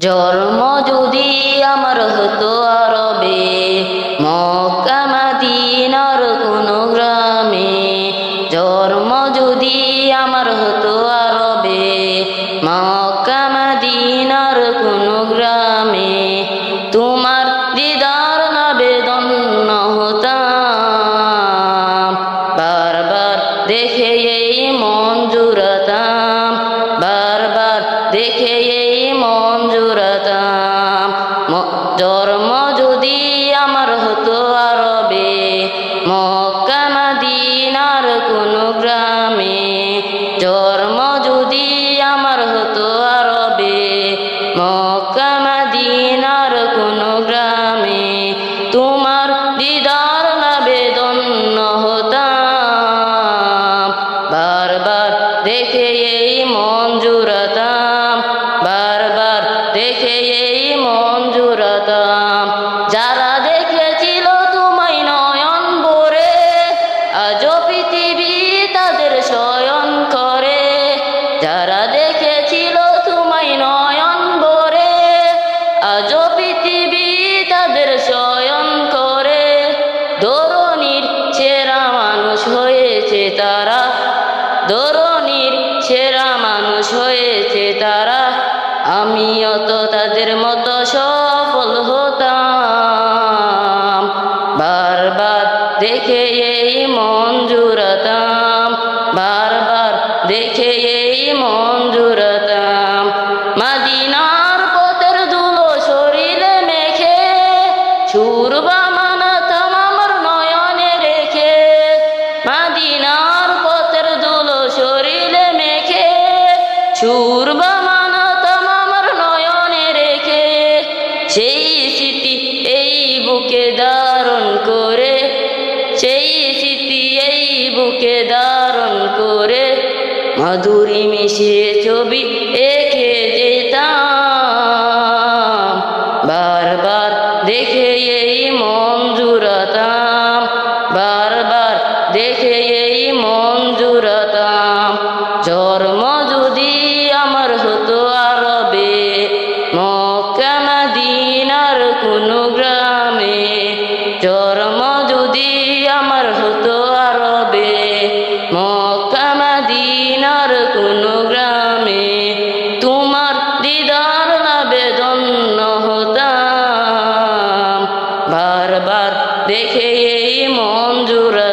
জন্ম যদি আমার হতো আরবে, মক্কা, মাদিনার কোনো গ্রামে। জন্ম যদি আমার হতো আরবে, মক্কা, মাদিনার কোনো গ্রামে। তোমার দিদার নাবেদন হতাম বারবার দেখে এই মন বারবার দেখে এই মন জুড়াতাম ম- জন্ম যদি আমার হতো আরবে। মক্কা মাদিনার কোনো গ্রামে। জন্ম যদি আমার হতো আরবে। মক্কা মাদিনার কোনো গ্রামে। তোমার দিদার নাবেদন হতাম। বারবার দেখে এই মন আজ পৃথিবী তাদের শয়ন করে। যারা দেখেছিল তোমায় নয়ন ভরে আজ পৃথিবী তাদের শয়ন করে। দরনির সেরা মানুষ হয়েছে তারা দরনির সেরা মানুষ হয়েছে তারা। আমিও তো তাদের মতো সফল হতাম। বারবার দেখে এই জুড়াতাম বারবার দেখে এই মন জুড়াতাম মাদিনার পথের ধুলো শরীরে মেখে সুরবা মানাতাম আমার নয়নে রেখে। মাদিনার পথের ধুলো শরীরে মেখে সুরবা মানাতাম আমার নয়নে রেখে। সেই স্মৃতি এই বুকে ধারণ করে বুকে ধারণ করে মাধুরী মিশিয়ে ছবি এঁকে যেতাম বারবার দেখে এই মন জুড়াতাম বারবার দেখে এই মন জুড়াতাম জন্ম যদি আমার হতো আরবে, মক্কা দিনার কোনো গ্রামে একবার দেখে এই মঞ্জুরা